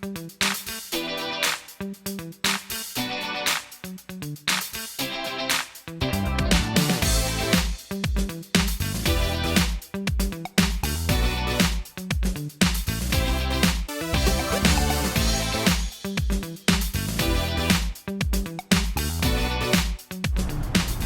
thank you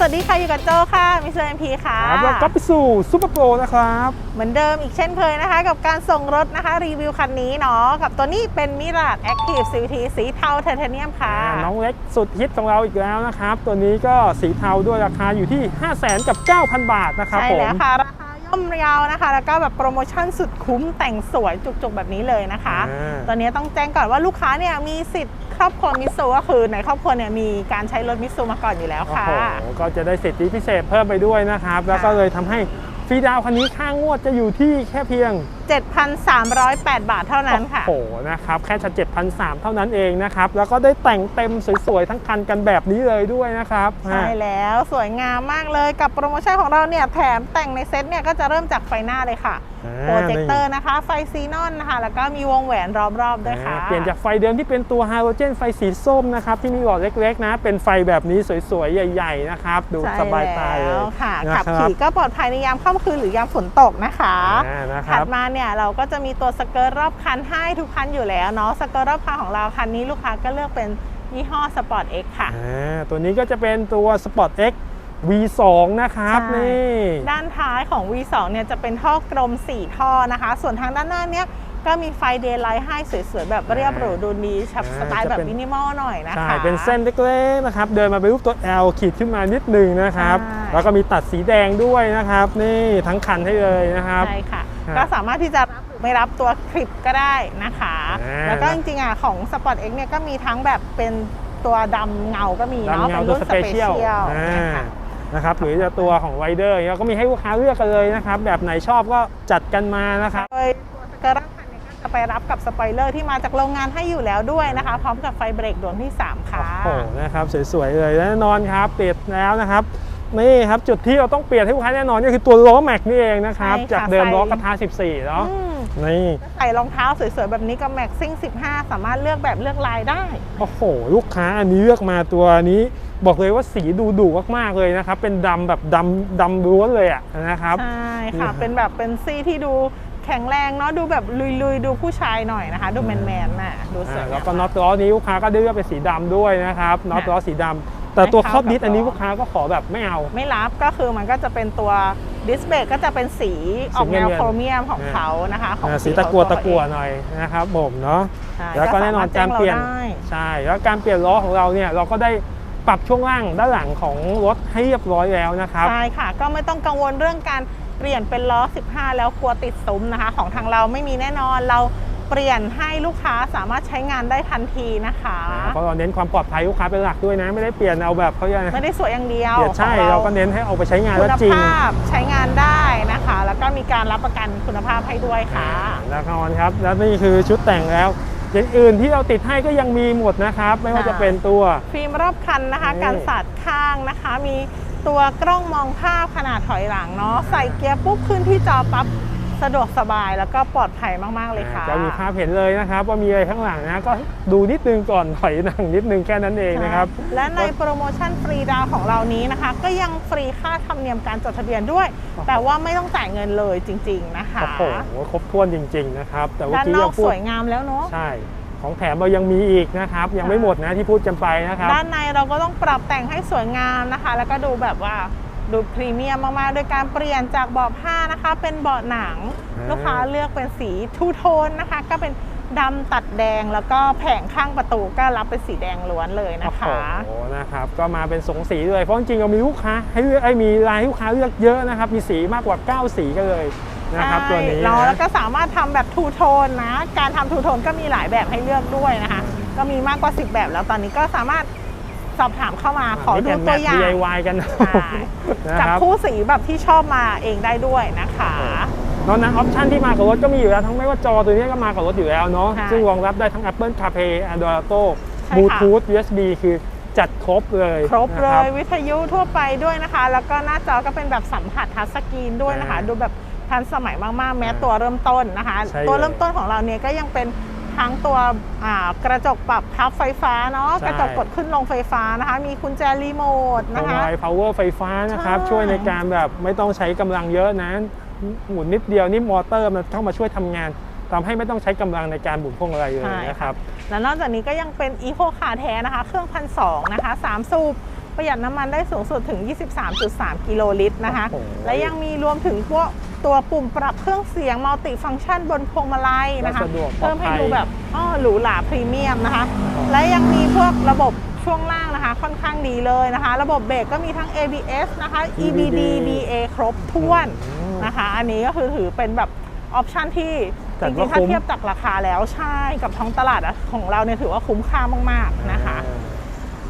วัสดีค่ะอยู่กับโจค่ะมิสเตอร์เอ็มพีค่ะครับแล้วก็ไปสู่ซูเปอร์โปรนะครับ เหมือนเดิมอีกเช่นเคยนะคะ กับการส่งรถนะคะ รีวิวคันนี้เนาะกับตัวนี้เป็นมิราดแอคทีฟ CVT สีเทาไทเทเนียมค่ะอ่าน้องเล็กสุดฮิตของเราอีกแล้วนะครับ ตัวนี้ก็สีเทาด้วยราคาอยู่ที่ 5 0 0 0 0 0กับ 9,000 บาทนะครับใช่ผมแล้วค่ะราคา ย่อมเยาวนะคะ แล้วก็แบบโปรโมชั่นสุดคุ้มแต่งสวยจุกๆแบบนี้เลยนะคะอ่าตอนนี้ต้องแจ้งก่อนว่าลูกค้าเนี่ยมีสิทธิ์ครอบครัวมิตซูก็คือในครอบครัวเนี่ยมีการใช้รถมิตซูมาก่อนอยู่แล้วโอ้ค่ะโหก็จะได้สิทธิพิเศษเพิ่มไปด้วยนะครับ แล้วก็เลยทำให้ฟรีดาวน์คันนี้ค่างวดจะอยู่ที่แค่เพียง7,308 บาทเท่านั้นค่ะ โอ้โหนะครับแค่ชัด7,300 เท่านั้นเองนะครับแล้วก็ได้แต่งเต็มสวยๆ ทั้งคันกันแบบนี้เลยด้วยนะครับ ใช่แล้วสวยงามมากเลยกับโปรโมชั่นของเราเนี่ยแถมแต่งในเซ็ตเนี่ยก็จะเริ่มจากไฟหน้าเลยค่ะอ่าโปรเจคเตอร์นะคะ ไฟซีนอนนะคะ แล้วก็มีวงแหวนรอบๆด้วยค่ะอ่าเปลี่ยนจากไฟเดิมที่เป็นตัวไฮโดรเจนไฟสีส้มนะครับที่มีหลอดเล็กๆนะ เป็นไฟแบบนี้สวยๆ ใหญ่ๆนะครับ ดูใช่สบายตาเลแล้ยวค่ะนะขับครับขี่ก็ปลอดภัยในยามค่ำคืนหรือยามฝนตกนะคะอ่านะคถัรัดบมาเนี่ยเราก็จะมีตัวสเกิร์ตรอบคันให้ทุกคันอยู่แล้วเนาะสเกิร์ตรอบคันของเราคันนี้ลูกค้าก็เลือกเป็นยี่ห้อ Sport X ค่ะอ่าตัวนี้ก็จะเป็นตัว Sport X V2 นะครับใช่นี่ด้านท้ายของ V2 เนี่ยจะเป็นท่อกลม 4 ท่อนะคะ ส่วนทางด้านหน้าเนี้ยก็มีไฟเดย์ไลท์ให้สวยๆ แบบเรียบหรูดูดีชับสไตล์แบบมินิมอลหน่อยนะคะ ใช่ เป็นเส้นเล็กๆนะครับ เดินมาเป็นรูปตัว L ขีดขึ้นมานิดนึงนะครับใช่แล้วก็มีตัดสีแดงด้วยนะครับ นี่ทั้งคันให้เลยนะครับ ใช่ค่ะครับ ก็สามารถที่จะรับหรือไม่รับตัวคลิปก็ได้นะคะอ่าแล้วก็จริงๆอะของ Sport X เนี่ยก็มีทั้งแบบเป็นตัวดำเงาก็มีเนาะดำเงาเป็นตัวรุ่นสสเปเปเชีเชียยลลอ่านะคะนะครับหรือจะตัวของไรเดอร์ก็มีให้ลูกค้าเลือกกันเลยนะครับ แบบไหนชอบก็จัดกันมานะครับโดยตัวสเกิร์ตรอบคันเนี่ยก็จะไปรับกับสปอยเลอร์ที่มาจากโรงงานให้อยู่แล้วด้วยนะคะ พร้อมกับไฟเบรกดวงที่ 3 ค่ะ โอ้โหนะครับ สวย ๆ เลยแน่นอนครับเปลี่ยนแล้วนะครับ นี่ครับจุดที่เราต้องเปลี่ยนให้ลูกค้าแน่นอนก็คือตัวล้อแม็กนี่เองนะครับใช่ค่ะจากเดิมใส่ ล้อกระทะ14เนาะอืมนี่ ใส่รองเท้าสวยๆ แบบนี้กับแม็กซิ่ง 15 สามารถเลือกแบบเลือกลายได้ โอ้โห ลูกค้าอันนี้เลือกมาตัวนี้ บอกเลยว่าสีดูดุมากๆเลยนะครับ เป็นดำแบบดำดำล้วนเลยอะนะครับ ใช่ค่ะนี่เป็นแบบเป็นซี่ที่ดูแข็งแรงเนาะดูแบบลุยๆ ดูผู้ชายหน่อยนะคะ ดูแมนๆน่ะดูสวยามอ่างแล้วก็น็อตล้อนี้ลูกค้าก็ได้เลือกเป็นสีดำด้วยนะครับน็อตล้อสีดำ แต่ตัวครอบดิสอันนี้ลูกค้าก็ขอแบบไม่เอา ไม่รับก็คือมันก็จะเป็นตัวดิสเบรกก็จะเป็นสีออกแนวสีเงินๆโครเมียมของเขานะคะของอ่าสีของตะกัวตัตะกัวเองหน่อยนะครับผมเนาะใช่แล้วก็แน่นอนการเปลี่ยนสมถแจ้งเราได้ใช่แล้วการเปลี่ยนล้อของเราเนี่ยเราก็ได้ปรับช่วงล่างด้านหลังของรถให้เรียบร้อยแล้วนะครับใช่ค่ะ ก็ไม่ต้องกังวลเรื่องการเปลี่ยนเป็นล้อ 15 แล้วกลัวติดซุ้มนะคะ ของทางเราไม่มีแน่นอนเรา เปลี่ยนให้ลูกค้าสามารถใช้งานได้ทันทีนะคะเพราะเราเน้นความปลอดภัยลูกค้าเป็นหลักด้วยนะ ไม่ได้เปลี่ยนเอาแบบเขาเรียกอะไรไม่ได้สวยอย่างเดียวเปลี่ยนใช่ของเราก็เน้นให้เอาไปใช้งานคุแล้วณจริงภาพใช้งานได้นะคะ แล้วก็มีการรับประกันคุณภาพให้ด้วยค่ะ แล้วก็ครับ แล้วนี่คือชุดแต่งแล้วอย่างอื่นที่เราติดให้ก็ยังมีหมดนะครับ ไม่ว่าจะเป็นตัว ฟิล์มรอบคันนะคะนี่ การสาดข้างนะคะ มีตัวกล้องมองภาพขนาดถอยหลังเนาะใส่เกียร์ปุ๊บขึ้นที่จอปั๊บ สะดวกสบายแล้วก็ปลอดภัยมาก ๆ เลยค่ะจะมีภาพเห็นเลยนะครับ ว่ามีอะไรข้างหลังนะก็ดูนิดนึงก่อนถอยหนังนิดนึงแค่นั้นเองนะครับ และในโปรโมชั่นฟรีดาวน์ของเรานี้นะคะ ก็ยังฟรีค่าธรรมเนียมการจดทะเบียนด้วยโอ้โหแต่ว่าไม่ต้องจ่ายเงินเลยจริง ๆ นะคะโอ้โหครบถ้วนจริง ๆ นะครับแต่เมื่อด้านกี้นอเรากพูสดวยงามแล้วเนาะใช่ของแถมเรายังมีอีกนะครับ ยังไม่หมดนะที่พูดกันไปนะครับ ด้านในเราก็ต้องปรับแต่งให้สวยงามนะคะ แล้วก็ดูแบบว่า ดูพรีเมียมมากๆ โดยการเปลี่ยนจากเบาะผ้านะคะ เป็นเบาะหนังอ่าลูกค้าเลือกเป็นสีทูโทนนะคะ ก็เป็นดำตัดแดงแล้วก็แผงข้างประตูก็รับเป็นสีแดงล้วนเลยนะคะโอ้โหนะครับก็มาเป็นสองสีด้วยเพราะจริงๆเรามีลูกค้าให้เลือกไอ้ยมีลายให้ลูกค้าเลือกเยอะนะครับ มีสีมากกว่า 9 สีกันเลยนะครับตัวนี้ใช่เนาะนะแล้วก็สามารถทำแบบทูโทนนะ การทำทูโทนก็มีหลายแบบให้เลือกด้วยนะคะ ก็มีมากกว่า 10 แบบแล้วตอนนี้ก็สามารถ สอบถามเข้ามาขอดูตัวอย่าง DIY กันใช่นะจับครับคู่สีแบบที่ชอบมาเองได้ด้วยนะคะนอกนั้นออปชันที่มากับรถก็มีอยู่แล้วทั้งไม่ว่าจอตัวนี้ก็มากับรถอยู่แล้วเนาะใช่ซึ่งรองรับได้ทั้ง Apple CarPlay Android Auto ใช่ค่ะ Bluetooth USB คือจัดครบเลย ครบเลนะยวิทยุทั่วไปด้วยนะคะ แล้วก็หน้าจอก็เป็นแบบสัมผัสทัชสกรีนด้วยนะคะอ่าดูแบบทันสมัยมากๆ แม้อ่าตัวเริ่มต้นนะคะใช่ตัวเลยเริ่มต้นของเราเนี่ยก็ยังเป็น ทั้งตัวอ่ากระจกปรับพับไฟฟ้าเนาะใช่กระจกกดขึ้นลงไฟฟ้านะคะ มีกุญแจรีโมทพนะคะวาย power ไฟฟ้านะครับใช่ช่วยในการแบบไม่ต้องใช้กำลังเยอะนะหมุนนิดเดียวนี่มอเตอร์มันเข้ามาช่วยทำงานทำให้ไม่ต้องใช้กำลังในการหมุนพวงมาลัยเลยนะครับ แล้วนอกจากนี้ก็ยังเป็นอีโคคาร์แท้นะคะ เครื่องพันสองนะคะสามสูบประหยัดน้ำมันได้สูงสุดถึง 23.3 กิโลลิตรนะคะโอ้โหและยังมีรวมถึงพวก ตัวปุ่มปรับเครื่องเสียงมัลติฟัง c t ชันบนพวงมาลัยนะคะและสะดวกปลอดภัย เพิ่มให้ดูแบบอ้อหรูหราพรีเมียมนะคะ และยังมีพวกระบบช่วงล่างนะคะ ค่อนข้างดีเลยนะคะ ระบบเบรกก็มีทั้ง ABS นะคะ EBD BA ครบถ้วนอืมนะคะ อันนี้ก็คือถือเป็นแบบออปชันที่จัจดริว่างๆถ้าคุ้ม เทียบจากราคาแล้วใช่กับท้องตลาดอะของเราเนี่ยถือว่าคุ้มค่ามากๆนะคะ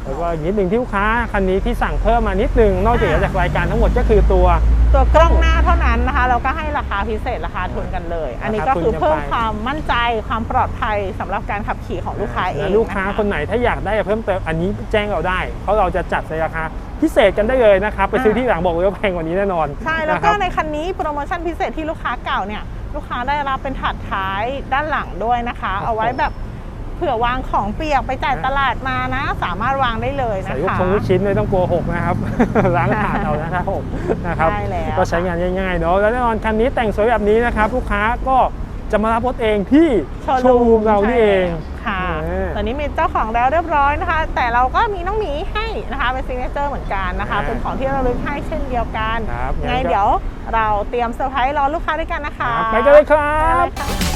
แล้วก็อีกนิดหนึ่งที่ลูกค้าคันนี้ที่สั่งเพิ่มมานิดหนึ่งนอกจากจากรายการทั้งหมดก็คือตัว ตัวกล้องหน้าเท่านั้นนะคะ เราก็ให้ราคาพิเศษราคาทุนกันเลย อันนี้ก็คือเพิ่มความมั่นใจความปลอดภัยสำหรับการขับขี่ของลูกค้าเองและลูกค้าะะคนไหนถ้าอยากได้เพิ่มเติมอันนี้แจ้งเราได้ เพราะเราจะจัดในราคาพิเศษกันได้เลยนะครับไปซื้ออ่าที่หลังบอกเลยว่าแพงกว่านี้แน่นอนใช่แล้วนะคก็รับในคันนี้โปรโมชั่นพิเศษที่ลูกค้าเก่าเนี่ยลูกค้าได้รับเป็นถาดท้ายด้านหลังด้วยนะคะครับเอาไว้แบบ เผื่อวางของเปียกไปจ่ายตลาดมานะ สามารถวางได้เลยใส่นะลูกคะชงลูกชิ้นไม่ต้องกลัวหกนะครับล้างถาดเอานะครับผมนะครับใช่แล้วก็ใช้งานง่ายๆเนาะแล้วแน่นอนคันนี้แต่งสวยแบบนี้นะครับ ลูกค้าก็จะมารับรถเองที่โชว์รูมเรานี่เองค่ะเออตอนนี้มีเจ้าของแล้วเรียบร้อยนะคะ แต่เราก็มีน้องหมีให้นะคะเป็นซิงเกิลเหมือนกันนะคะอ่าเป็นของที่เราลึกให้เช่นเดียวกันครับงั้นไงก็เดี๋ยวเราเตรียมเซอร์ไพรส์รอลูกค้าด้วยกันนะคะ ไปกันเลยครัไปเลบ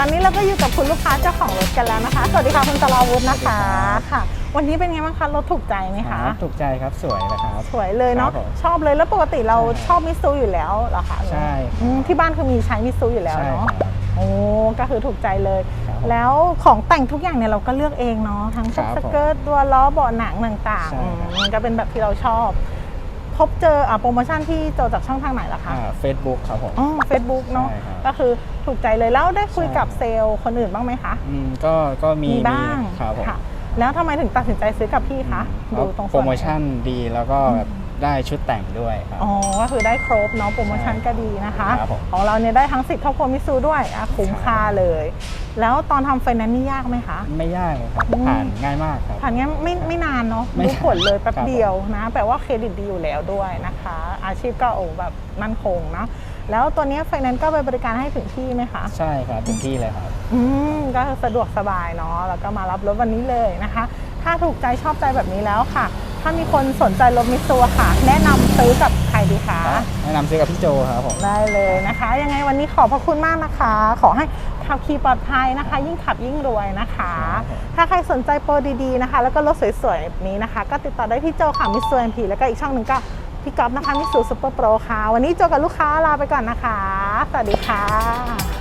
ตอนนี้เราก็อยู่กับคุณลูกค้าเจ้าของรถกันแล้วนะคะ สวัสดีค่ะคุณตลาวุฒินะคะค่ะ วันนี้เป็นไงบ้างคะรถถูกใจไหมคคะรับถูกใจครับสวยนะครับ สวยเลยเนาะครับผมชอบเลยแล้วปกติเราใช่ชอบมิตซูอยู่แล้วเหรอคะใช่อืมที่บ้านคือมีใช้มิตซูอยู่แล้วใช่เนาะครับ โอ้ก็คือถูกใจเลย ครับผมแล้วของแต่งทุกอย่างเนี่ยเราก็เลือกเองเนาะทั้งพวกครับสเกิร์ตตัวล้อเบาะหนังต่างใช่ๆครับอืมก็เป็นแบบที่เราชอบ พบเจออะโปรโมชั่นที่เจอจากช่องทางไหนล่ะคะเฟซบุ๊กครับผมอ๋อเฟซบุ๊กเนาะใช่ครับก็คือถูกใจเลยแล้วได้คุยใช่กับเซลล์คนอื่นบ้างไหมคะอืมก็ก็มีมีบ้างครับผมค่ะแล้วทำไมถึงตัดสินใจซื้อกับพี่คะเพดูราะตรงโปรโมชั่นดีแล้วก็แบบ ได้ชุดแต่งด้วยครับ อ๋อ ก็คือได้ครบเนาะโปรโมชั่นก็ดีนะคะ ครับผม ของเราเนี่ยได้ทั้งสิทธิ์ครอบครัวมิตซูด้วยอะคุ้มค่าเลย แล้วตอนทำไฟแนนซ์นี่ยากไหมคะ ไม่ยากเลยครับ อืม ผ่านง่ายมากครับ ผ่านเงี้ยไม่ไม่นานเนาะไม่รู้ผลเลยแป๊บครับ เดียวนะแปลว่าเครดิตดีอยู่แล้วด้วยนะคะ อาชีพก็โอ้แบบมั่นคงเนาะแล้วตัวเนี้ไฟแนนซ์ก็ไปบริการให้ถึงที่ไหมคะ ใช่ครับถึงที่เลยครับ อืมก็สะดวกสบายเนาะแล้วก็มารับรถวันนี้เลยนะคะ ถ้าถูกใจชอบใจแบบนี้แล้วค่ะ ถ้ามีคนสนใจรถมิตซูอะค่ะ แนะนำซื้อกับใครดีคะแนะนำซื้อกับพี่โจครับผม ได้เลยนะคะ ยังไงวันนี้ขอบพระคุณมากนะคะ ขอให้ขับขี่ปลอดภัยนะคะ ยิ่งขับยิ่งรวยนะคะครับผมถ้าใครสนใจโปรดีๆนะคะ แล้วก็รถสวยๆแบบนี้นะคะ ก็ติดต่อได้ที่โจค่ะมิสซูเอ็มพีแล้วก็อีกช่องหนึ่งก็พี่ก๊อฟนะคะมิสซูซูเปอร์โปรค่ะ วันนี้โจกับลูกค้าลาไปก่อนนะคะ สวัสดีค่ะ